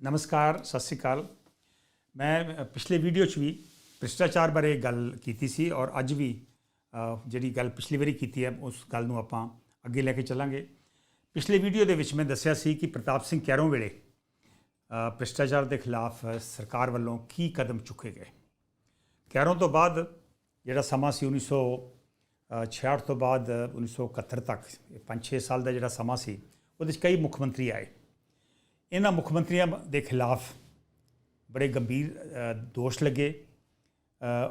ਨਮਸਕਾਰ, ਸਤਿ ਸ਼੍ਰੀ ਅਕਾਲ। ਮੈਂ ਪਿਛਲੇ ਵੀਡੀਓ 'ਚ ਵੀ ਭ੍ਰਿਸ਼ਟਾਚਾਰ ਬਾਰੇ ਗੱਲ ਕੀਤੀ ਸੀ ਔਰ ਅੱਜ ਵੀ ਜਿਹੜੀ ਗੱਲ ਪਿਛਲੀ ਵਾਰੀ ਕੀਤੀ ਹੈ, ਉਸ ਗੱਲ ਨੂੰ ਆਪਾਂ ਅੱਗੇ ਲੈ ਕੇ ਚੱਲਾਂਗੇ। ਪਿਛਲੇ ਵੀਡੀਓ ਦੇ ਵਿੱਚ ਮੈਂ ਦੱਸਿਆ ਸੀ ਕਿ ਪ੍ਰਤਾਪ ਸਿੰਘ ਕੈਰੋਂ ਵੇਲੇ ਭ੍ਰਿਸ਼ਟਾਚਾਰ ਦੇ ਖਿਲਾਫ ਸਰਕਾਰ ਵੱਲੋਂ ਕੀ ਕਦਮ ਚੁੱਕੇ ਗਏ? ਕੈਰੋਂ ਤੋਂ ਬਾਅਦ ਜਿਹੜਾ ਸਮਾਂ ਸੀ 1966 ਤੋਂ ਬਾਅਦ 1971 ਤੱਕ 5-6 ਸਾਲ ਦਾ ਜਿਹੜਾ ਸਮਾਂ ਸੀ, ਉਹਦੇ ਵਿੱਚ ਕਈ ਮੁੱਖ ਮੰਤਰੀ ਆਏ। ਇਹਨਾਂ ਮੁੱਖ ਮੰਤਰੀਆਂ ਦੇ ਖਿਲਾਫ ਬੜੇ ਗੰਭੀਰ ਦੋਸ਼ ਲੱਗੇ।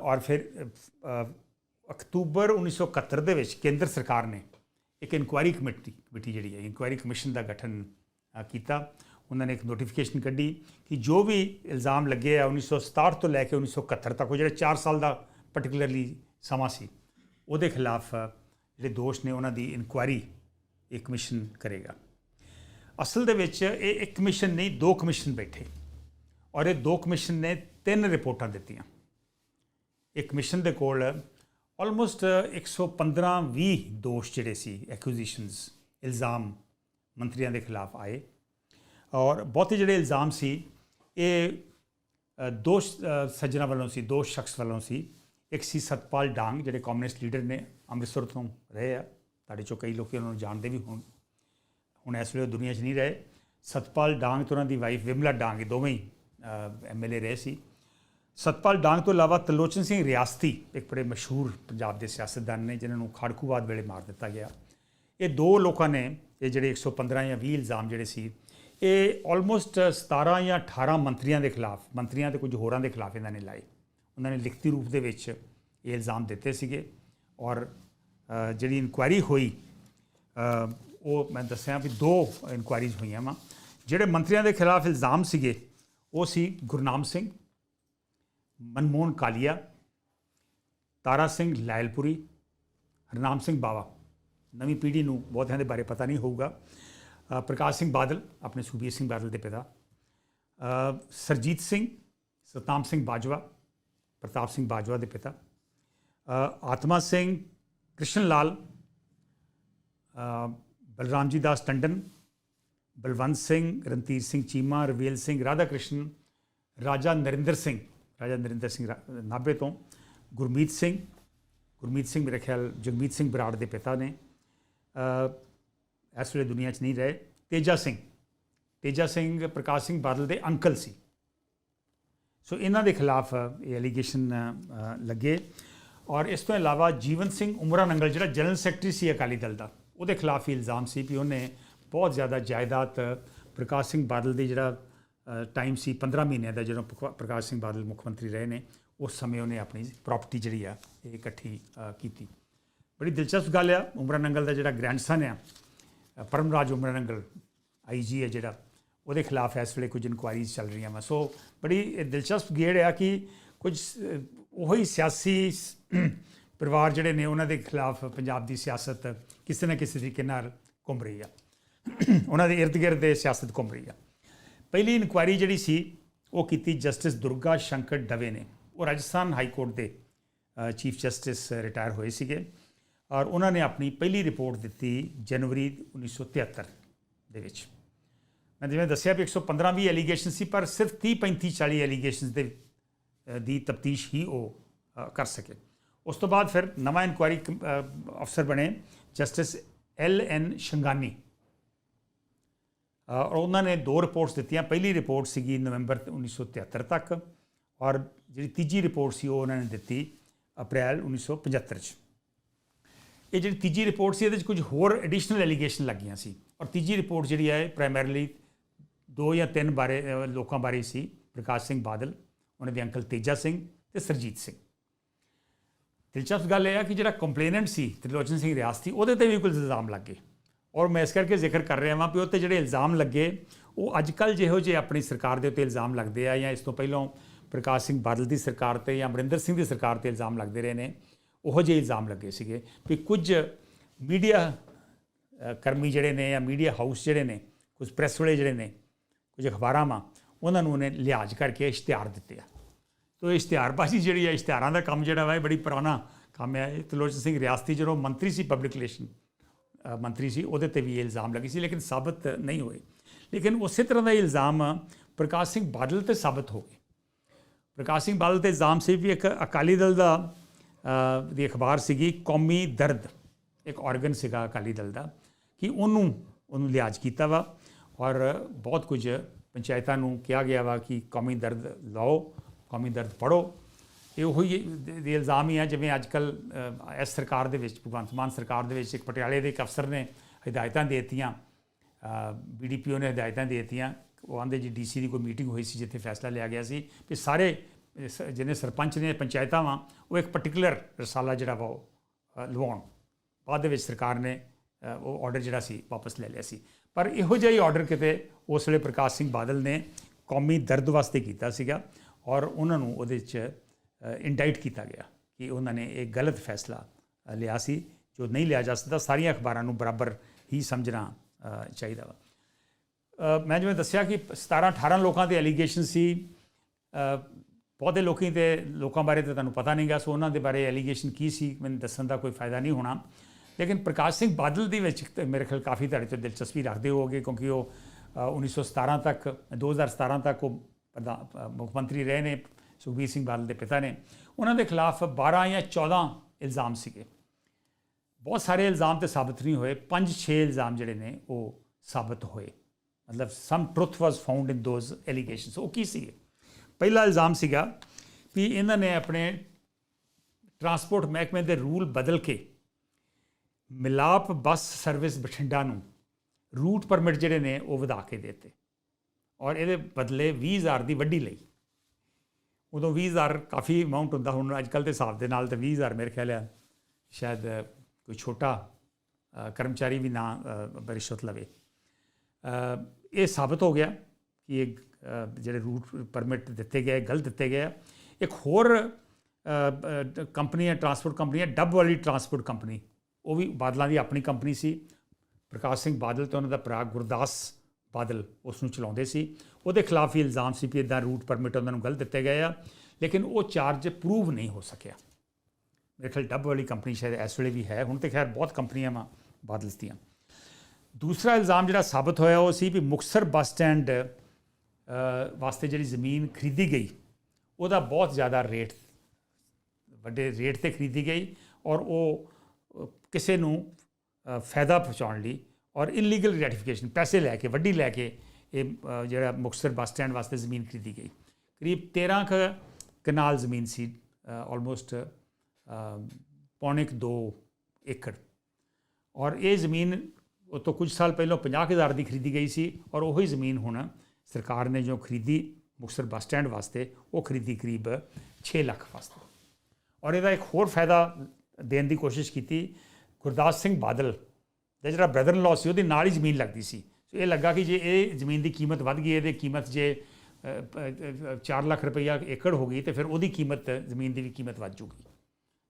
ਔਰ ਫਿਰ ਅ, ਅਕਤੂਬਰ 1971 ਦੇ ਵਿੱਚ ਕੇਂਦਰ ਸਰਕਾਰ ਨੇ ਇੱਕ ਇਨਕੁਆਇਰੀ ਕਮੇਟੀ ਕਮੇਟੀ ਜਿਹੜੀ ਹੈ ਇਨਕੁਆਇਰੀ ਕਮਿਸ਼ਨ ਦਾ ਗਠਨ ਕੀਤਾ। ਉਹਨਾਂ ਨੇ ਇੱਕ ਨੋਟੀਫਿਕੇਸ਼ਨ ਕੱਢੀ ਕਿ ਜੋ ਵੀ ਇਲਜ਼ਾਮ ਲੱਗੇ ਆ 1967 ਤੋਂ ਲੈ ਕੇ 1971 ਤੱਕ ਉਹ ਜਿਹੜਾ 4 ਸਾਲ ਦਾ ਪਾਰਟਿਕੂਲਰਲੀ ਸਮਾਂ ਸੀ ਉਹਦੇ ਖਿਲਾਫ ਜਿਹੜੇ ਦੋਸ਼ ਨੇ ਉਹਨਾਂ ਦੀ ਇਨਕੁਆਇਰੀ ਇਹ ਕਮਿਸ਼ਨ ਕਰੇਗਾ। ਅਸਲ ਦੇ ਵਿੱਚ ਇਹ ਇੱਕ ਕਮਿਸ਼ਨ ਨਹੀਂ, ਦੋ ਕਮਿਸ਼ਨ ਬੈਠੇ। ਔਰ ਇਹ ਦੋ ਕਮਿਸ਼ਨ ਨੇ ਤਿੰਨ ਰਿਪੋਰਟਾਂ ਦਿੱਤੀਆਂ। ਇੱਕ ਕਮਿਸ਼ਨ ਦੇ ਕੋਲ ਆਲਮੋਸਟ 115 20 ਦੋਸ਼ ਜਿਹੜੇ ਸੀ ਐਕੁਜੀਸ਼ਨਸ ਇਲਜ਼ਾਮ ਮੰਤਰੀਆਂ ਦੇ ਖਿਲਾਫ ਆਏ। ਔਰ ਬਹੁਤੇ ਜਿਹੜੇ ਇਲਜ਼ਾਮ ਸੀ, ਇਹ ਦੋਸ਼ ਦੋ ਸੱਜਣਾ ਵੱਲੋਂ ਸੀ ਦੋ ਸ਼ਖਸ ਵੱਲੋਂ ਸੀ। ਇੱਕ ਸੀ ਸਤਪਾਲ ਡਾਂਗ, ਜਿਹੜੇ ਕਮਿਊਨਿਸਟ ਲੀਡਰ ਨੇ, ਅੰਮ੍ਰਿਤਸਰ ਤੋਂ ਰਹੇ ਆ। ਤੁਹਾਡੇ ਚੋਂ ਕਈ ਲੋਕੀ ਉਹਨਾਂ ਨੂੰ ਜਾਣਦੇ ਵੀ ਹੋਣ ਹੁਣ ਇਸ ਵੇਲੇ ਦੁਨੀਆ 'ਚ ਨਹੀਂ ਰਹੇ। ਸਤਪਾਲ ਡਾਂਗ ਤੇ ਉਹਨਾਂ ਦੀ ਵਾਈਫ ਵਿਮਲਾ ਡਾਂਗ, ਇਹ ਦੋਵੇਂ ਹੀ ਐਮਐਲਏ ਰਹੇ ਸੀ। ਸਤਪਾਲ ਡਾਂਗ ਤੋਂ ਇਲਾਵਾ ਤਲੋਚਨ ਸਿੰਘ ਰਿਆਸਤੀ, ਇੱਕ ਬੜੇ ਮਸ਼ਹੂਰ ਪੰਜਾਬ ਦੇ ਸਿਆਸਤਦਾਨ ਨੇ, ਜਿਨ੍ਹਾਂ ਨੂੰ ਖਾੜਕੂਵਾਦ ਵੇਲੇ ਮਾਰ ਦਿੱਤਾ ਗਿਆ। ਇਹ ਦੋ ਲੋਕਾਂ ਨੇ, ਇਹ ਜਿਹੜੇ 115 ਜਾਂ 20 ਇਲਜ਼ਾਮ ਜਿਹੜੇ ਸੀ, ਇਹ ਆਲਮੋਸਟ 17 ਜਾਂ 18 ਮੰਤਰੀਆਂ ਦੇ ਖਿਲਾਫ, ਮੰਤਰੀਆਂ ਤੇ ਕੁਝ ਹੋਰਾਂ ਦੇ ਖਿਲਾਫ ਇਹਨਾਂ ਨੇ ਲਾਏ। ਉਹਨਾਂ ਨੇ ਲਿਖਤੀ ਰੂਪ ਦੇ ਵਿੱਚ ਇਹ ਇਲਜ਼ਾਮ ਦਿੱਤੇ ਸੀਗੇ ਔਰ ਜਿਹੜੀ ਇਨਕੁਆਇਰੀ ਹੋਈ ਉਹ ਮੈਂ ਦੱਸਿਆ ਵੀ ਦੋ ਇਨਕੁਆਇਰੀਜ਼ ਹੋਈਆਂ ਵਾ। ਜਿਹੜੇ ਮੰਤਰੀਆਂ ਦੇ ਖਿਲਾਫ ਇਲਜ਼ਾਮ ਸੀਗੇ ਉਹ ਸੀ ਗੁਰਨਾਮ ਸਿੰਘ ਮਨਮੋਹਨ ਕਾਲੀਆ ਤਾਰਾ ਸਿੰਘ ਲਾਇਲਪੁਰੀ ਹਰਨਾਮ ਸਿੰਘ ਬਾਵਾ। ਨਵੀਂ ਪੀੜ੍ਹੀ ਨੂੰ ਬਹੁਤਿਆਂ ਦੇ ਬਾਰੇ ਪਤਾ ਨਹੀਂ ਹੋਊਗਾ। ਪ੍ਰਕਾਸ਼ ਸਿੰਘ ਬਾਦਲ ਆਪਣੇ ਸੁਖਬੀਰ ਸਿੰਘ ਬਾਦਲ ਦੇ ਪਿਤਾ। ਅ, ਸਰਜੀਤ ਸਿੰਘ ਸਤਨਾਮ ਸਿੰਘ ਬਾਜਵਾ ਪ੍ਰਤਾਪ ਸਿੰਘ ਬਾਜਵਾ ਦੇ ਪਿਤਾ। ਆਤਮਾ ਸਿੰਘ ਕ੍ਰਿਸ਼ਨ ਲਾਲ ਬਲਰਾਮ ਜੀ ਦਾਸ ਟੰਡਨ, ਬਲਵੰਤ ਸਿੰਘ, ਰਣਧੀਰ ਸਿੰਘ ਚੀਮਾ, ਰਵੇਲ ਸਿੰਘ ਰਾਧਾ ਕ੍ਰਿਸ਼ਨ ਰਾਜਾ ਨਰਿੰਦਰ ਸਿੰਘ, ਰਾਜਾ ਨਰਿੰਦਰ ਸਿੰਘ ਰਾ- ਨਾਭੇ ਤੋਂ, ਗੁਰਮੀਤ ਸਿੰਘ ਗੁਰਮੀਤ ਸਿੰਘ ਮੇਰੇ ਖਿਆਲ ਜਗਮੀਤ ਸਿੰਘ ਬਰਾੜ ਦੇ ਪਿਤਾ ਨੇ ਇਸ ਵੇਲੇ ਦੁਨੀਆ 'ਚ ਨਹੀਂ ਰਹੇ, ਤੇਜਾ ਸਿੰਘ ਤੇਜਾ ਸਿੰਘ, ਪ੍ਰਕਾਸ਼ ਸਿੰਘ ਬਾਦਲ ਦੇ ਅੰਕਲ ਸੀ। ਸੋ ਇਹਨਾਂ ਦੇ ਖਿਲਾਫ ਇਹ ਐਲੀਗੇਸ਼ਨ ਲੱਗੇ। ਔਰ ਇਸ ਤੋਂ ਇਲਾਵਾ ਜੀਵਨ ਸਿੰਘ ਉਮਰਾ ਨੰਗਲ ਜਿਹੜਾ ਜਨਰਲ ਸੈਕਟਰੀ ਸੀ ਅਕਾਲੀ ਦਲ ਦਾ ਉਹਦੇ ਖਿਲਾਫ ਹੀ ਇਲਜ਼ਾਮ ਸੀ ਵੀ ਉਹਨੇ ਬਹੁਤ ਜ਼ਿਆਦਾ ਜਾਇਦਾਦ ਪ੍ਰਕਾਸ਼ ਸਿੰਘ ਬਾਦਲ ਦੀ ਜਿਹੜਾ ਟਾਈਮ ਸੀ 15 ਮਹੀਨਿਆਂ ਦਾ ਜਦੋਂ ਪ੍ਰਕਾਸ਼ ਸਿੰਘ ਬਾਦਲ ਮੁੱਖ ਮੰਤਰੀ ਰਹੇ ਨੇ, ਉਸ ਸਮੇਂ ਉਹਨੇ ਆਪਣੀ ਪ੍ਰਾਪਰਟੀ ਜਿਹੜੀ ਆ, ਇਹ ਇਕੱਠੀ ਕੀਤੀ। ਬੜੀ ਦਿਲਚਸਪ ਗੱਲ ਆ, ਉਮਰਾ ਨੰਗਲ ਦਾ ਜਿਹੜਾ ਗ੍ਰੈਂਡਸਨ ਆ ਪਰਮਰਾਜ ਉਮਰਾ ਨੰਗਲ ਆਈਜੀ ਹੈ ਜਿਹੜਾ, ਉਹਦੇ ਖਿਲਾਫ ਇਸ ਵੇਲੇ ਕੁਝ ਇਨਕੁਆਇਰੀਜ਼ ਚੱਲ ਰਹੀਆਂ ਵਾ। ਸੋ ਬੜੀ ਇਹ ਦਿਲਚਸਪ ਗੇੜ ਆ ਕਿ ਕੁਝ ਉਹੀ ਸਿਆਸੀ ਪਰਿਵਾਰ ਜਿਹੜੇ ਨੇ ਉਹਨਾਂ ਦੇ ਖਿਲਾਫ ਪੰਜਾਬ ਦੀ ਸਿਆਸਤ ਕਿਸੇ ਨਾ ਕਿਸੇ ਤਰੀਕੇ ਨਾਲ ਘੁੰਮ ਰਹੀ ਆ। ਉਹਨਾਂ ਦੇ ਇਰਦ ਗਿਰਦ ਦੇ ਸਿਆਸਤ ਘੁੰਮ ਰਹੀ ਆ। ਪਹਿਲੀ ਇਨਕੁਆਇਰੀ ਜਿਹੜੀ ਸੀ, ਉਹ ਕੀਤੀ ਜਸਟਿਸ ਦੁਰਗਾ ਸ਼ੰਕਰ ਡਵੇ ਨੇ। ਉਹ ਰਾਜਸਥਾਨ ਹਾਈ ਕੋਰਟ ਦੇ ਚੀਫ ਜਸਟਿਸ ਰਿਟਾਇਰ ਹੋਏ ਸੀਗੇ ਔਰ ਉਹਨਾਂ ਨੇ ਆਪਣੀ ਪਹਿਲੀ ਰਿਪੋਰਟ ਦਿੱਤੀ ਜਨਵਰੀ 1973 ਦੇ ਵਿੱਚ। ਮੈਂ ਜਿਵੇਂ ਦੱਸਿਆ ਵੀ 115 ਵੀ ਐਲੀਗੇਸ਼ਨ ਸੀ, ਪਰ ਸਿਰਫ 30 35 40 ਐਲੀਗੇਸ਼ਨਸ ਦੇ ਦੀ ਤਫਤੀਸ਼ ਹੀ ਉਹ ਕਰ ਸਕੇ। ਉਸ ਤੋਂ ਬਾਅਦ ਫਿਰ ਨਵਾਂ ਇਨਕੁਆਇਰੀ ਅਫਸਰ ਬਣੇ ਜਸਟਿਸ ਐਲ ਐਨ ਸ਼ੰਗਾਨੀ। ਔਰ ਉਹਨਾਂ ਨੇ ਦੋ ਰਿਪੋਰਟਸ ਦਿੱਤੀਆਂ। ਪਹਿਲੀ ਰਿਪੋਰਟ ਸੀਗੀ ਨਵੰਬਰ 1973 ਤੱਕ ਔਰ ਜਿਹੜੀ ਤੀਜੀ ਰਿਪੋਰਟ ਸੀ ਉਹ ਉਹਨਾਂ ਨੇ ਦਿੱਤੀ ਅਪ੍ਰੈਲ 1975 ਚ। ਇਹ ਜਿਹੜੀ ਤੀਜੀ ਰਿਪੋਰਟ ਸੀ, ਇਹਦੇ ਵਿੱਚ ਕੁਝ ਹੋਰ ਐਡੀਸ਼ਨਲ ਐਲੀਗੇਸ਼ਨ ਲੱਗੀਆਂ ਸੀ। ਔਰ ਤੀਜੀ ਰਿਪੋਰਟ ਜਿਹੜੀ ਹੈ ਪ੍ਰਾਇਮਰੀਲੀ ਦੋ ਜਾਂ ਤਿੰਨ ਬਾਰੇ ਲੋਕਾਂ ਬਾਰੇ ਸੀ। ਪ੍ਰਕਾਸ਼ ਸਿੰਘ ਬਾਦਲ, ਉਹਨਾਂ ਦੇ ਅੰਕਲ ਤੇਜਾ ਸਿੰਘ ਤੇ ਸਰਜੀਤ ਸਿੰਘ। ਦਿਲਚਸਪ ਗੱਲ ਇਹ ਆ ਕਿ ਜਿਹੜਾ ਕੰਪਲੇਨੈਂਟ ਸੀ ਤ੍ਰਿਲੋਚਨ ਸਿੰਘ ਰਿਆਸਤੀ ਉਹਦੇ ਤੇ ਵੀ ਕੁਝ ਇਲਜ਼ਾਮ ਲੱਗੇ ਔਰ ਮੈਂ ਇਸ ਕਰਕੇ ਜ਼ਿਕਰ ਕਰ ਰਿਹਾ ਹਾਂ ਕਿ ਉਹ ਤੇ ਜਿਹੜੇ ਇਲਜ਼ਾਮ ਲੱਗੇ ਉਹ ਅੱਜ ਕੱਲ ਜਿਹੋ ਜਿਹੇ ਆਪਣੀ ਸਰਕਾਰ ਦੇ ਉੱਤੇ ਇਲਜ਼ਾਮ ਲੱਗਦੇ ਆ ਜਾਂ ਇਸ ਤੋਂ ਪਹਿਲਾਂ ਪ੍ਰਕਾਸ਼ ਸਿੰਘ ਬਾਦਲ ਦੀ ਸਰਕਾਰ ਤੇ ਜਾਂ ਅਮਰਿੰਦਰ ਸਿੰਘ ਦੀ ਸਰਕਾਰ ਤੇ ਇਲਜ਼ਾਮ ਲੱਗਦੇ ਰਹੇ ਨੇ ਉਹੋ ਜਿਹੇ ਇਲਜ਼ਾਮ ਲੱਗੇ ਸੀਗੇ ਵੀ ਕੁਝ ਮੀਡੀਆ ਕਰਮੀ ਜਿਹੜੇ ਨੇ ਜਾਂ ਮੀਡੀਆ ਹਾਊਸ ਜਿਹੜੇ ਨੇ ਕੁਝ ਪ੍ਰੈਸ ਵਾਲੇ ਜਿਹੜੇ ਨੇ ਕੁਝ ਅਖਬਾਰਾਂ ਵਾਂ ਉਹਨਾਂ ਨੂੰ ਉਹਨੇ ਲਿਹਾਜ਼ ਕਰਕੇ ਇਸ਼ਤਿਹਾਰ ਦਿੱਤੇ ਆ ਤੋ ਇਸ਼ਤਿਹਾਰਬਾਜ਼ੀ ਜਿਹੜੀ ਹੈ, ਇਸ਼ਤਿਹਾਰਾਂ ਦਾ ਕੰਮ ਜਿਹੜਾ ਵਾ ਇਹ ਬੜੀ ਪੁਰਾਣਾ ਕੰਮ ਹੈ। ਇਹ ਤਲੋਚਨ ਸਿੰਘ ਰਿਆਸਤੀ ਜਦੋਂ ਮੰਤਰੀ ਸੀ ਪਬਲਿਕ ਰਿਲੇਸ਼ਨ ਮੰਤਰੀ ਸੀ, ਉਹਦੇ ਤੇ ਵੀ ਇਹ ਇਲਜ਼ਾਮ ਲੱਗੇ ਸੀ, ਲੇਕਿਨ ਸਾਬਤ ਨਹੀਂ ਹੋਏ। ਲੇਕਿਨ ਉਸੇ ਤਰ੍ਹਾਂ ਦਾ ਇਹ ਇਲਜ਼ਾਮ ਪ੍ਰਕਾਸ਼ ਸਿੰਘ ਬਾਦਲ ਤੇ ਸਾਬਤ ਹੋ ਗਏ। ਪ੍ਰਕਾਸ਼ ਸਿੰਘ ਬਾਦਲ ਤੇ ਇਲਜ਼ਾਮ ਸੀ ਵੀ ਇੱਕ ਅਕਾਲੀ ਦਲ ਦਾ ਦੀ ਅਖਬਾਰ ਸੀਗੀ, ਕੌਮੀ ਦਰਦ। ਇੱਕ ਆਰਗਨ ਸੀਗਾ ਅਕਾਲੀ ਦਲ ਦਾ, ਕਿ ਉਹਨੂੰ ਉਹਨੂੰ ਲਿਆਜ ਕੀਤਾ ਵਾ। ਔਰ ਬਹੁਤ ਕੁਝ ਪੰਚਾਇਤਾਂ ਨੂੰ ਕਿਹਾ ਗਿਆ ਵਾ ਕਿ ਕੌਮੀ ਦਰਦ ਲਾਓ। ਕੌਮੀ ਦਰਦ ਪੜੋ ਇਹ ਉਹੀ ਦੇ ਇਲਜ਼ਾਮ ਹੀ ਆ ਜਿਵੇਂ ਅੱਜ ਕੱਲ ਇਸ ਸਰਕਾਰ ਦੇ ਵਿੱਚ ਭਗਵੰਤ ਮਾਨ ਸਰਕਾਰ ਦੇ ਵਿੱਚ ਇੱਕ ਪਟਿਆਲੇ ਦੇ ਇੱਕ ਅਫਸਰ ਨੇ ਹਦਾਇਤਾਂ ਦੇ ਦਿੱਤੀਆਂ। ਬੀਡੀਪੀਓ ਨੇ ਹਦਾਇਤਾਂ ਦੇ ਦਿੱਤੀਆਂ। ਉਹ ਆਂਦੇ ਜੀ ਡੀਸੀ ਦੀ ਕੋਈ ਮੀਟਿੰਗ ਹੋਈ ਸੀ ਜਿੱਥੇ ਫੈਸਲਾ ਲਿਆ ਗਿਆ ਸੀ ਕਿ ਸਾਰੇ ਅ, ਜਿਹਨੇ ਸਰਪੰਚ ਨੇ ਪੰਚਾਇਤਾਂ ਵਾਂ ਉਹ ਇੱਕ ਪਾਰਟਿਕੂਲਰ ਰਸਾਲਾ ਜਿਹੜਾ ਵਾ ਉਹ ਲਵਾਉਣ। ਬਾਅਦ ਦੇ ਵਿੱਚ ਸਰਕਾਰ ਨੇ ਉਹ ਆਰਡਰ ਜਿਹੜਾ ਸੀ ਵਾਪਸ ਲੈ ਲਿਆ ਸੀ। ਪਰ ਇਹੋ ਜਿਹਾ ਹੀ ਆਰਡਰ ਕਿਤੇ ਉਸ ਵੇਲੇ ਪ੍ਰਕਾਸ਼ ਸਿੰਘ ਬਾਦਲ ਨੇ ਕੌਮੀ ਦਰਦ ਵਾਸਤੇ ਕੀਤਾ ਸੀਗਾ। ਔਰ ਉਹਨਾਂ ਨੂੰ ਉਹਦੇ 'ਚ ਇੰਡਾਈਟ ਕੀਤਾ ਗਿਆ ਕਿ ਉਹਨਾਂ ਨੇ ਇਹ ਗਲਤ ਫੈਸਲਾ ਲਿਆ ਸੀ ਜੋ ਨਹੀਂ ਲਿਆ ਜਾ ਸਕਦਾ। ਸਾਰੀਆਂ ਅਖਬਾਰਾਂ ਨੂੰ ਬਰਾਬਰ ਹੀ ਸਮਝਣਾ ਚਾਹੀਦਾ ਵਾ। ਮੈਂ ਜਿਵੇਂ ਦੱਸਿਆ ਕਿ 17 18 ਲੋਕਾਂ ਦੇ ਐਲੀਗੇਸ਼ਨ ਸੀ ਬਹੁਤੇ ਲੋਕੀ ਤੇ ਲੋਕਾਂ ਬਾਰੇ ਤਾਂ ਤੁਹਾਨੂੰ ਪਤਾ ਨਹੀਂਗਾ ਸੋ ਉਹਨਾਂ ਦੇ ਬਾਰੇ ਐਲੀਗੇਸ਼ਨ ਕੀ ਸੀ ਮੈਨੂੰ ਦੱਸਣ ਦਾ ਕੋਈ ਫਾਇਦਾ ਨਹੀਂ ਹੋਣਾ। ਲੇਕਿਨ ਪ੍ਰਕਾਸ਼ ਸਿੰਘ ਬਾਦਲ ਦੇ ਵਿੱਚ ਮੇਰੇ ਖਿਆਲ ਕਾਫੀ ਤੁਹਾਡੇ ਤੋਂ ਦਿਲਚਸਪੀ ਰੱਖਦੇ ਹੋਗੇ ਕਿਉਂਕਿ ਉਹ ਅ, 1917 ਤੱਕ 2017 ਤੱਕ ਉਹ ਪ੍ਰਧਾਨ ਮੁੱਖ ਮੰਤਰੀ ਰਹੇ ਨੇ, ਸੁਖਬੀਰ ਸਿੰਘ ਬਾਦਲ ਦੇ ਪਿਤਾ ਨੇ। ਉਹਨਾਂ ਦੇ ਖਿਲਾਫ 12 ਜਾਂ 14 ਇਲਜ਼ਾਮ ਸੀਗੇ। ਬਹੁਤ ਸਾਰੇ ਇਲਜ਼ਾਮ ਤੇ ਸਾਬਤ ਨਹੀਂ ਹੋਏ। 5-6 ਇਲਜ਼ਾਮ ਜਿਹੜੇ ਨੇ, ਉਹ ਸਾਬਤ ਹੋਏ। ਮਤਲਬ some truth was found in those allegations ਉਹ ਕੀ ਸੀਗੇ? ਪਹਿਲਾ ਇਲਜ਼ਾਮ ਸੀਗਾ ਕਿ ਇਹਨਾਂ ਨੇ ਆਪਣੇ ਟਰਾਂਸਪੋਰਟ ਮਹਿਕਮੇ ਦੇ ਰੂਲ ਬਦਲ ਕੇ ਮਿਲਾਪ ਬੱਸ ਸਰਵਿਸ ਬਠਿੰਡਾ ਨੂੰ ਰੂਟ ਪਰਮਿਟ ਜਿਹੜੇ ਨੇ, ਉਹ ਵਧਾ ਕੇ ਦੇ ਦਿੱਤੇ। ਔਰ ਇਹਦੇ ਬਦਲੇ 20000 ਦੀ ਵੱਡੀ ਲਈ। ਉਦੋਂ 20000 ਕਾਫੀ ਅਮਾਉਂਟ ਹੁੰਦਾ, ਹੁਣ ਅੱਜ ਕੱਲ ਦੇ ਹਿਸਾਬ ਦੇ ਨਾਲ ਤਾਂ 20000 ਮੇਰੇ ਖਿਆਲ ਆ, ਸ਼ਾਇਦ, ਕੋਈ ਛੋਟਾ ਕਰਮਚਾਰੀ ਵੀ ਨਾ ਰਿਸ਼ਵਤ ਲਵੇ। ਇਹ ਸਾਬਤ ਹੋ ਗਿਆ ਕਿ ਇਹ ਜਿਹੜੇ ਰੂਟ ਪਰਮਿਟ ਦਿੱਤੇ ਗਏ, ਗਲਤ ਦਿੱਤੇ ਗਏ ਆ। ਇੱਕ ਹੋਰ ਕੰਪਨੀ ਹੈ ਟਰਾਂਸਪੋਰਟ ਕੰਪਨੀ ਹੈ ਡੱਬ ਵਾਲੀ ਟਰਾਂਸਪੋਰਟ ਕੰਪਨੀ, ਉਹ ਵੀ ਬਾਦਲਾਂ ਦੀ ਆਪਣੀ ਕੰਪਨੀ ਸੀ। ਪ੍ਰਕਾਸ਼ ਸਿੰਘ ਬਾਦਲ ਤੇ ਉਹਨਾਂ ਦਾ ਭਰਾ ਗੁਰਦਾਸ ਬਾਦਲ ਉਸ ਨੂੰ ਚਲਾਉਂਦੇ ਸੀ। ਉਹਦੇ ਖਿਲਾਫ ਹੀ ਇਲਜ਼ਾਮ ਸੀ ਕਿ ਇਦਾਂ ਰੂਟ ਪਰਮਿਟ ਉਹਨਾਂ ਨੂੰ ਗਲਤ ਦਿੱਤੇ ਗਏ ਆ, ਲੇਕਿਨ ਉਹ ਚਾਰਜ ਪ੍ਰੂਵ ਨਹੀਂ ਹੋ ਸਕਿਆ। ਮੇਰੇ ਖਿਆਲ ਡੱਬ ਵਾਲੀ ਕੰਪਨੀ ਸ਼ਾਇਦ ਇਸ ਵੇਲੇ ਵੀ ਹੈ, ਹੁਣ ਤੇ ਖੈਰ ਬਹੁਤ ਕੰਪਨੀਆਂ ਵਾ ਬਾਦਲ ਦੀਆਂ। ਦੂਸਰਾ ਇਲਜ਼ਾਮ ਜਿਹੜਾ ਸਾਬਤ ਹੋਇਆ ਉਹ ਸੀ ਵੀ ਮੁਕਤਸਰ ਬੱਸ ਸਟੈਂਡ ਵਾਸਤੇ ਜਿਹੜੀ ਜ਼ਮੀਨ ਖਰੀਦੀ ਗਈ, ਉਹਦਾ ਬਹੁਤ ਜ਼ਿਆਦਾ ਰੇਟ, ਵੱਡੇ ਰੇਟ ਤੇ ਖਰੀਦੀ ਗਈ ਔਰ ਉਹ ਕਿਸੇ ਨੂੰ ਫਾਇਦਾ ਪਹੁੰਚਾਉਣ ਲਈ ਔਰ ਇਲੀਗਲ ਗ੍ਰੈਟੀਫਿਕੇਸ਼ਨ ਪੈਸੇ ਲੈ ਕੇ, ਵੱਡੀ ਲੈ ਕੇ ਇਹ ਜਿਹੜਾ ਮੁਕਤਸਰ ਬੱਸ ਸਟੈਂਡ ਵਾਸਤੇ ਜ਼ਮੀਨ ਖਰੀਦੀ ਗਈ। ਕਰੀਬ 13 ਕੁ ਕਨਾਲ ਜ਼ਮੀਨ ਸੀ ਆਲਮੋਸਟ ਪੌਣੇ ਕੁ 2 ਏਕੜ। ਔਰ ਇਹ ਜ਼ਮੀਨ ਉਹ ਤੋਂ ਕੁਝ ਸਾਲ ਪਹਿਲਾਂ 50000 ਦੀ ਖਰੀਦੀ ਗਈ ਸੀ ਔਰ ਉਹੀ ਜ਼ਮੀਨ ਹੁਣ ਸਰਕਾਰ ਨੇ ਜੋ ਖਰੀਦੀ ਮੁਕਤਸਰ ਬੱਸ ਸਟੈਂਡ ਵਾਸਤੇ, ਉਹ ਖਰੀਦੀ ਕਰੀਬ 6 ਲੱਖ ਵਾਸਤੇ। ਔਰ ਇਹਦਾ ਇੱਕ ਹੋਰ ਫਾਇਦਾ ਦੇਣ ਦੀ ਕੋਸ਼ਿਸ਼ ਕੀਤੀ, ਗੁਰਦਾਸ ਸਿੰਘ ਬਾਦਲ ਦਾ ਜਿਹੜਾ ਬ੍ਰਦਰ ਇਨ ਲਾਅ ਸੀ, ਉਹਦੇ ਨਾਲ ਹੀ ਜ਼ਮੀਨ ਲੱਗਦੀ ਸੀ। ਸੋ ਇਹ ਲੱਗਾ ਕਿ ਜੇ ਇਹ ਜ਼ਮੀਨ ਦੀ ਕੀਮਤ ਵੱਧ ਗਈ, ਇਹਦੇ ਕੀਮਤ ਜੇ 4 ਲੱਖ ਰੁਪਈਆ ਏਕੜ ਹੋ ਗਈ, ਤੇ ਫਿਰ ਉਹਦੀ ਕੀਮਤ, ਜ਼ਮੀਨ ਦੀ ਵੀ ਕੀਮਤ ਵੱਧ ਜੂਗੀ।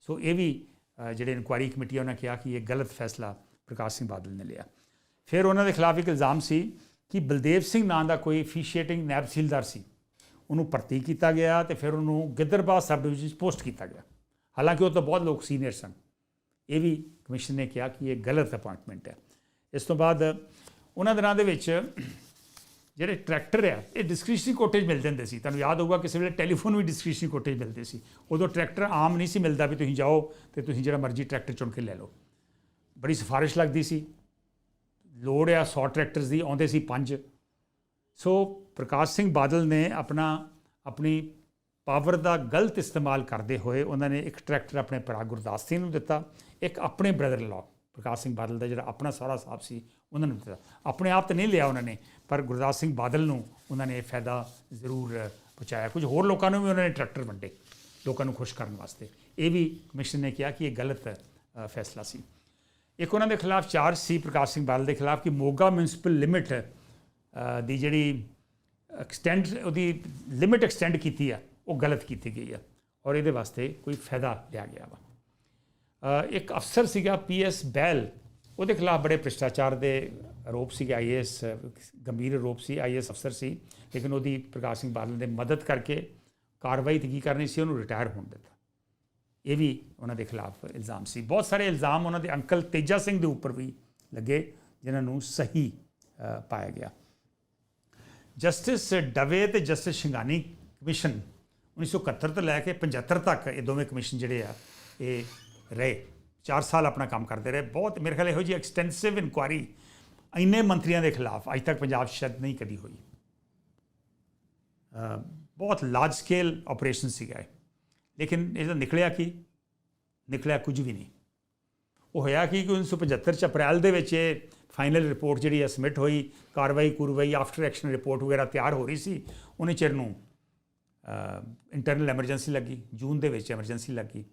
ਸੋ ਇਹ ਵੀ ਜਿਹੜੇ ਇਨਕੁਆਇਰੀ ਕਮੇਟੀ ਉਹਨਾਂ ਕਿਹਾ ਕਿ ਇਹ ਗਲਤ ਫੈਸਲਾ ਪ੍ਰਕਾਸ਼ ਸਿੰਘ ਬਾਦਲ ਨੇ ਲਿਆ। ਫਿਰ ਉਹਨਾਂ ਦੇ ਖਿਲਾਫ ਇੱਕ ਇਲਜ਼ਾਮ ਸੀ ਕਿ ਬਲਦੇਵ ਸਿੰਘ ਨਾਂ ਦਾ ਕੋਈ ਫੀਸ਼ੀਏਟਿੰਗ ਨੈਬ ਤਹਿਸੀਲਦਾਰ ਸੀ। ਉਹਨੂੰ ਭਰਤੀ ਕੀਤਾ ਗਿਆ ਤੇ ਫਿਰ ਉਹਨੂੰ ਗਿੱਦਰਬਾਦ ਸਬ ਡਿਵੀਜ਼ਨ 'ਚ ਪੋਸਟ ਕੀਤਾ ਗਿਆ। ਹਾਲਾਂਕਿ ਉਹ ਤਾਂ ਬਹੁਤ ਲੋਕ ਸੀਨੀਅਰ ਸਨ। ਇਹ ਵੀ ਕਮਿਸ਼ਨ ਨੇ ਕਿਹਾ ਕਿ ਇਹ ਗਲਤ ਅਪਾਇੰਟਮੈਂਟ ਹੈ। ਇਸ ਤੋਂ ਬਾਅਦ ਉਹਨਾਂ ਦਿਨਾਂ ਦੇ ਵਿੱਚ ਜਿਹੜੇ ਟਰੈਕਟਰ ਆ, ਇਹ ਡਿਸਕ੍ਰਿਸ਼ਨਰੀ ਕੋਟੇਜ ਮਿਲ ਜਾਂਦੇ ਸੀ। ਤੁਹਾਨੂੰ ਯਾਦ ਹੋਊਗਾ ਕਿਸੇ ਵੇਲੇ ਟੈਲੀਫੋਨ ਵੀ ਡਿਸਕ੍ਰਿਸ਼ਨਰੀ ਕੋਟੇਜ ਮਿਲਦੇ ਸੀ। ਉਦੋਂ ਟਰੈਕਟਰ ਆਮ ਨਹੀਂ ਸੀ ਮਿਲਦਾ ਵੀ ਤੁਸੀਂ ਜਾਓ ਤੇ ਤੁਸੀਂ ਜਿਹੜਾ ਮਰਜ਼ੀ ਟਰੈਕਟਰ ਚੁਣ ਕੇ ਲੈ ਲਓ। ਬੜੀ ਸਿਫਾਰਿਸ਼ ਲੱਗਦੀ ਸੀ। ਲੋੜ ਆ 100 ਟਰੈਕਟਰਸ ਦੀ, ਆਉਂਦੇ ਸੀ ਪੰਜ। ਸੋ ਪ੍ਰਕਾਸ਼ ਸਿੰਘ ਬਾਦਲ ਨੇ ਆਪਣਾ, ਆਪਣੀ ਪਾਵਰ ਦਾ ਗਲਤ ਇਸਤੇਮਾਲ ਕਰਦੇ ਹੋਏ ਉਹਨਾਂ ਨੇ ਇੱਕ ਟਰੈਕਟਰ ਆਪਣੇ ਭਰਾ ਗੁਰਦਾਸ ਸਿੰਘ ਨੂੰ ਦਿੱਤਾ, ਇੱਕ ਆਪਣੇ brother in law Prakash Singh Badal ਦਾ ਜਿਹੜਾ ਆਪਣਾ ਸਾਰਾ ਸਾਹਿਬ ਸੀ, ਉਹਨਾਂ ਨੂੰ ਦਿੱਤਾ। ਆਪਣੇ ਆਪ ਤਾਂ ਨਹੀਂ ਲਿਆ ਉਹਨਾਂ ਨੇ, ਪਰ ਗੁਰਦਾਸ ਸਿੰਘ ਬਾਦਲ ਨੂੰ ਉਹਨਾਂ ਨੇ ਇਹ ਫਾਇਦਾ ਜ਼ਰੂਰ ਪਹੁੰਚਾਇਆ। ਕੁਝ ਹੋਰ ਲੋਕਾਂ ਨੂੰ ਵੀ ਉਹਨਾਂ ਨੇ ਟਰੈਕਟਰ ਵੰਡੇ, ਲੋਕਾਂ ਨੂੰ ਖੁਸ਼ ਕਰਨ ਵਾਸਤੇ। ਇਹ ਵੀ ਕਮਿਸ਼ਨ ਨੇ ਕਿਹਾ ਕਿ ਇਹ ਗਲਤ ਫੈਸਲਾ ਸੀ। ਇੱਕ ਉਹਨਾਂ ਦੇ ਖਿਲਾਫ ਚਾਰਜ ਸੀ, ਪ੍ਰਕਾਸ਼ ਸਿੰਘ ਬਾਦਲ ਦੇ ਖਿਲਾਫ ਕਿ ਮੋਗਾ ਮਿਊਨਿਸਪਲ ਲਿਮਿਟ ਦੀ ਜਿਹੜੀ ਐਕਸਟੈਂਡ ਉਹਦੀ ਲਿਮਿਟ ਐਕਸਟੈਂਡ ਕੀਤੀ ਆ। ਉਹ ਗਲਤ ਕੀਤੀ ਗਈ ਆ ਔਰ ਇਹਦੇ ਵਾਸਤੇ ਕੋਈ ਫਾਇਦਾ ਲਿਆ ਗਿਆ ਵਾ। ਇੱਕ ਅਫਸਰ ਸੀਗਾ ਪੀਐਸ ਬੈਲ, ਉਹਦੇ ਖਿਲਾਫ ਬੜੇ ਭ੍ਰਿਸ਼ਟਾਚਾਰ ਦੇ ਆਰੋਪ ਸੀਗੇ ਆਈਏਐਸ ਗੰਭੀਰ ਆਰੋਪ ਸੀ ਆਈਏਐਸ ਅਫਸਰ ਸੀ, ਲੇਕਿਨ ਉਹਦੀ ਪ੍ਰਕਾਸ਼ ਸਿੰਘ ਬਾਦਲ ਦੇ ਮਦਦ ਕਰਕੇ ਕਾਰਵਾਈ ਤੇ ਕੀ ਕਰਨੀ ਸੀ, ਉਹਨੂੰ ਰਿਟਾਇਰ ਹੋਣ ਦਿੱਤਾ। ਇਹ ਵੀ ਉਹਨਾਂ ਦੇ ਖਿਲਾਫ ਇਲਜ਼ਾਮ ਸੀ। ਬਹੁਤ ਸਾਰੇ ਇਲਜ਼ਾਮ ਉਹਨਾਂ ਦੇ ਅੰਕਲ ਤੇਜਾ ਸਿੰਘ ਦੇ ਉੱਪਰ ਵੀ ਲੱਗੇ, ਜਿਨ੍ਹਾਂ ਨੂੰ ਸਹੀ ਪਾਇਆ ਗਿਆ। ਜਸਟਿਸ ਡਵੇ ਤੇ ਜਸਟਿਸ ਸ਼ਿੰਗਾਨੀ ਕਮਿਸ਼ਨ 1971 ਤੋਂ ਲੈ ਕੇ 75 ਤੱਕ ਇਹ ਦੋਵੇਂ ਕਮਿਸ਼ਨ ਜਿਹੜੇ ਆ, ਇਹ ਰਹੇ। 4 ਸਾਲ ਆਪਣਾ ਕੰਮ ਕਰਦੇ ਰਹੇ। ਬਹੁਤ ਮੇਰੇ ਖਿਆਲ ਇਹੋ ਜਿਹੀ ਐਕਸਟੈਂਸਿਵ ਇਨਕੁਆਰੀ ਇੰਨੇ ਮੰਤਰੀਆਂ ਦੇ ਖਿਲਾਫ ਅੱਜ ਤੱਕ ਪੰਜਾਬ 'ਚ ਸ਼ਾਇਦ ਨਹੀਂ ਕਦੀ ਹੋਈ। ਬਹੁਤ ਲਾਰਜ ਸਕੇਲ ਆਪਰੇਸ਼ਨ ਸੀਗਾ ਇਹ। ਲੇਕਿਨ ਇਹਦਾ ਨਿਕਲਿਆ ਕੀ? ਨਿਕਲਿਆ ਕੁਝ ਵੀ ਨਹੀਂ। ਉਹ ਹੋਇਆ ਕੀ ਕਿ 1975 ਚ ਅਪ੍ਰੈਲ ਦੇ ਵਿੱਚ ਇਹ ਫਾਈਨਲ ਰਿਪੋਰਟ ਜਿਹੜੀ ਹੈ ਸਬਮਿਟ ਹੋਈ। ਕਾਰਵਾਈ, ਕੁਰਵਾਈ ਆਫਟਰ ਐਕਸ਼ਨ ਰਿਪੋਰਟ ਵਗੈਰਾ ਤਿਆਰ ਹੋ ਰਹੀ ਸੀ। ਉਹਨੇ ਚਿਰ ਨੂੰ ਇੰਟਰਨਲ ਐਮਰਜੈਂਸੀ ਲੱਗੀ ਜੂਨ ਦੇ ਵਿੱਚ ਐਮਰਜੈਂਸੀ ਲੱਗੀ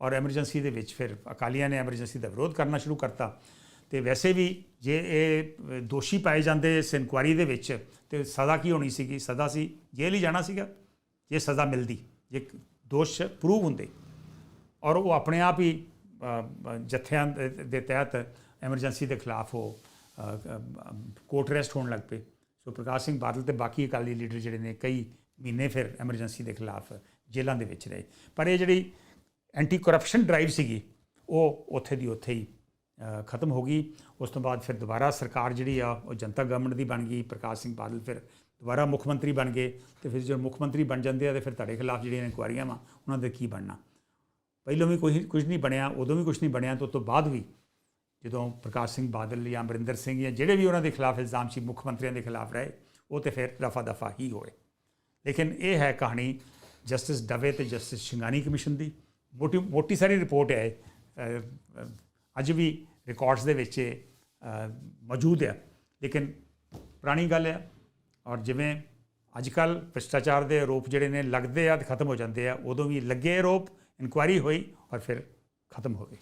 ਔਰ ਐਮਰਜੈਂਸੀ ਦੇ ਵਿੱਚ ਫਿਰ ਅਕਾਲੀਆਂ ਨੇ ਐਮਰਜੈਂਸੀ ਦਾ ਵਿਰੋਧ ਕਰਨਾ ਸ਼ੁਰੂ ਕਰਤਾ ਤੇ ਵੈਸੇ ਵੀ ਜੇ ਇਹ ਦੋਸ਼ੀ ਪਾਏ ਜਾਂਦੇ ਇਸ ਇਨਕੁਆਰੀ ਦੇ ਵਿੱਚ ਤੇ ਸਜ਼ਾ ਕੀ ਹੋਣੀ ਸੀਗੀ? ਸਜ਼ਾ ਸੀ ਜੇਲ੍ਹ ਹੀ ਜਾਣਾ ਸੀਗਾ ਜੇ ਸਜ਼ਾ ਮਿਲਦੀ ਜੇ ਦੋਸ਼ ਪ੍ਰੂਵ ਹੁੰਦੇ ਔਰ ਉਹ ਆਪਣੇ ਆਪ ਹੀ ਅ, ਜਥਿਆਂ ਦੇ ਦੇ ਤਹਿਤ ਐਮਰਜੈਂਸੀ ਦੇ ਖਿਲਾਫ ਉਹ ਕੋਰਟ ਅਰੈਸਟ ਹੋਣ ਲੱਗ ਪਏ। ਸੋ ਪ੍ਰਕਾਸ਼ ਸਿੰਘ ਬਾਦਲ ਤੇ ਬਾਕੀ ਅਕਾਲੀ ਲੀਡਰ ਜਿਹੜੇ ਨੇ ਕਈ ਮਹੀਨੇ ਫਿਰ ਐਮਰਜੈਂਸੀ ਦੇ ਖਿਲਾਫ ਜੇਲ੍ਹਾਂ ਦੇ ਵਿੱਚ ਰਹੇ। ਪਰ ਇਹ ਜਿਹੜੀ ਐਂਟੀ ਕਰਪਸ਼ਨ ਡਰਾਈਵ ਸੀਗੀ, ਉਹ ਉੱਥੇ ਦੀ ਉੱਥੇ ਹੀ ਖਤਮ ਹੋ ਗਈ। ਉਸ ਤੋਂ ਬਾਅਦ ਫਿਰ ਦੁਬਾਰਾ ਸਰਕਾਰ ਜਿਹੜੀ ਆ, ਉਹ ਜਨਤਾ ਗਵਰਨਮੈਂਟ ਦੀ ਬਣ ਗਈ। ਪ੍ਰਕਾਸ਼ ਸਿੰਘ ਬਾਦਲ ਫਿਰ ਦੁਬਾਰਾ ਮੁੱਖ ਮੰਤਰੀ ਬਣ ਗਏ। ਤੇ ਫਿਰ ਜਦੋਂ ਮੁੱਖ ਮੰਤਰੀ ਬਣ ਜਾਂਦੇ ਆ, ਤੇ ਫਿਰ ਤੁਹਾਡੇ ਖਿਲਾਫ ਜਿਹੜੀਆਂ ਇਨਕੁਆਰੀਆਂ ਵਾ, ਉਹਨਾਂ ਦੇ ਕੀ ਬਣਨਾ? ਪਹਿਲੋਂ ਵੀ ਕੋਈ, ਕੁਝ ਨਹੀਂ ਬਣਿਆ, ਉਦੋਂ ਵੀ ਕੁਝ ਨਹੀਂ ਬਣਿਆ, ਤੇ ਉਸ ਤੋਂ ਬਾਅਦ ਵੀ ਜਦੋਂ ਪ੍ਰਕਾਸ਼ ਸਿੰਘ ਬਾਦਲ ਜਾਂ ਅਮਰਿੰਦਰ ਸਿੰਘ ਜਾਂ ਜਿਹੜੇ ਵੀ ਉਹਨਾਂ ਦੇ ਖਿਲਾਫ ਇਲਜ਼ਾਮ ਸੀ, ਮੁੱਖ ਮੰਤਰੀਆਂ ਦੇ ਖਿਲਾਫ ਰਹੇ, ਉਹ ਤੇ ਫਿਰ ਰਫਾ ਦਫਾ ਹੀ ਹੋਏ। ਲੇਕਿਨ ਇਹ ਹੈ ਕਹਾਣੀ ਜਸਟਿਸ ਡਵੇ ਤੇ ਜਸਟਿਸ ਸ਼ਿੰਗਾਨੀ ਕਮਿਸ਼ਨ ਦੀ। ਮੋਟੀ ਮੋਟੀ ਸਾਰੀ ਰਿਪੋਰਟ ਹੈ ਅੱਜ ਵੀ ਰਿਕਾਰਡਸ ਦੇ ਵਿੱਚ ਇਹ, ਮੌਜੂਦ ਹੈ। ਲੇਕਿਨ ਪੁਰਾਣੀ ਗੱਲ ਹੈ ਔਰ ਜਿਵੇਂ ਅੱਜ ਕੱਲ ਭ੍ਰਿਸ਼ਟਾਚਾਰ ਦੇ ਆਰੋਪ ਜਿਹੜੇ ਨੇ ਲੱਗਦੇ ਆ ਤੇ ਖਤਮ ਹੋ ਜਾਂਦੇ ਆ ਉਦੋਂ ਵੀ ਲੱਗੇ ਆਰੋਪ ਇਨਕੁਆਇਰੀ ਹੋਈ ਔਰ ਫਿਰ ਖਤਮ ਹੋ ਗਏ।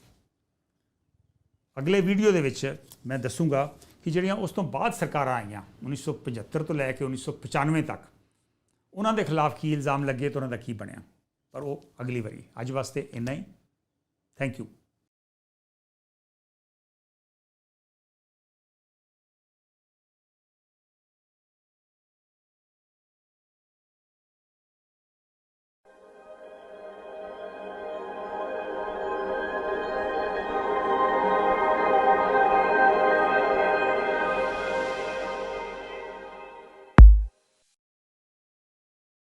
ਅਗਲੇ ਵੀਡੀਓ ਦੇ ਵਿੱਚ ਮੈਂ ਦੱਸੂਗਾ ਕਿ ਜਿਹੜੀਆਂ ਉਸ ਤੋਂ ਬਾਅਦ ਸਰਕਾਰਾਂ ਆਈਆਂ 1975 ਤੋਂ ਲੈ ਕੇ 1995 ਤੱਕ ਉਹਨਾਂ ਦੇ ਖਿਲਾਫ ਕੀ ਇਲਜ਼ਾਮ ਲੱਗੇ ਤੇ ਉਹਨਾਂ ਦਾ ਕੀ ਬਣਿਆ? ਪਰ ਉਹ ਅਗਲੀ ਵਾਰੀ, ਅੱਜ ਵਾਸਤੇ ਇੰਨਾ ਹੀ। Thank you